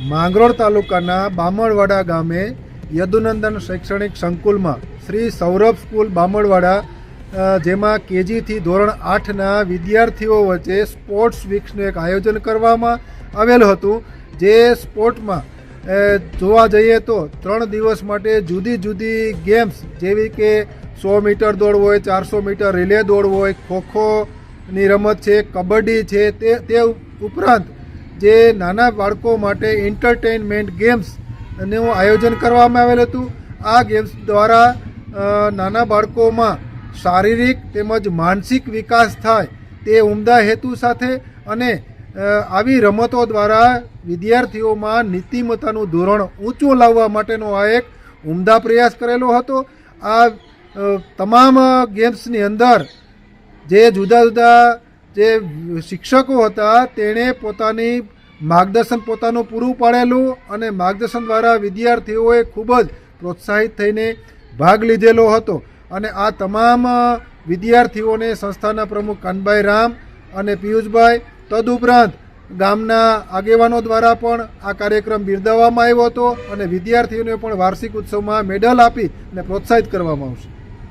માંગરોળ તાલુકાના બામણવાડા ગામે યદુનંદન શૈક્ષણિક સંકુલમાં શ્રી સૌરભ સ્કૂલ બામણવાડા જેમાં કેજીથી ધોરણ આઠના વિદ્યાર્થીઓ વચ્ચે સ્પોર્ટ્સ વીક્સનું એક આયોજન કરવામાં આવેલું હતું. જે સ્પોર્ટમાં જોવા જઈએ તો ત્રણ દિવસ માટે જુદી જુદી ગેમ્સ જેવી કે સો મીટર દોડ હોય, ચારસો મીટર રિલે દોડ હોય ખોખોની રમત છે, કબડ્ડી છે, તે તે ઉપરાંત જે નાના બાળકો માટે એન્ટરટેઇનમેન્ટ ગેમ્સનું આયોજન કરવામાં આવેલ હતું. આ ગેમ્સ દ્વારા નાના બાળકોમાં શારીરિક તેમજ માનસિક વિકાસ થાય તે ઉમદા હેતુ સાથે અને આવી રમતો દ્વારા વિદ્યાર્થીઓમાં નીતિમત્તાનું ધોરણ ઊંચું લાવવા માટેનો આ એક ઉમદા પ્રયાસ કરેલો હતો. આ તમામ ગેમ્સની અંદર જે જુદા જુદા જે શિક્ષકો હતા, તેણે પોતાની માર્ગદર્શન પોતાનું પૂરું પાડેલું અને માર્ગદર્શન દ્વારા વિદ્યાર્થીઓએ ખૂબ જ પ્રોત્સાહિત થઈને ભાગ લીધેલો હતો. અને આ તમામ વિદ્યાર્થીઓને સંસ્થાના પ્રમુખ કાનભાઈ રામ અને પિયુષભાઈ તદુપરાંત ગામના આગેવાનો દ્વારા પણ આ કાર્યક્રમ બિરદાવવામાં આવ્યો હતો અને વિદ્યાર્થીઓને પણ વાર્ષિક ઉત્સવમાં મેડલ આપી અને પ્રોત્સાહિત કરવામાં આવશે.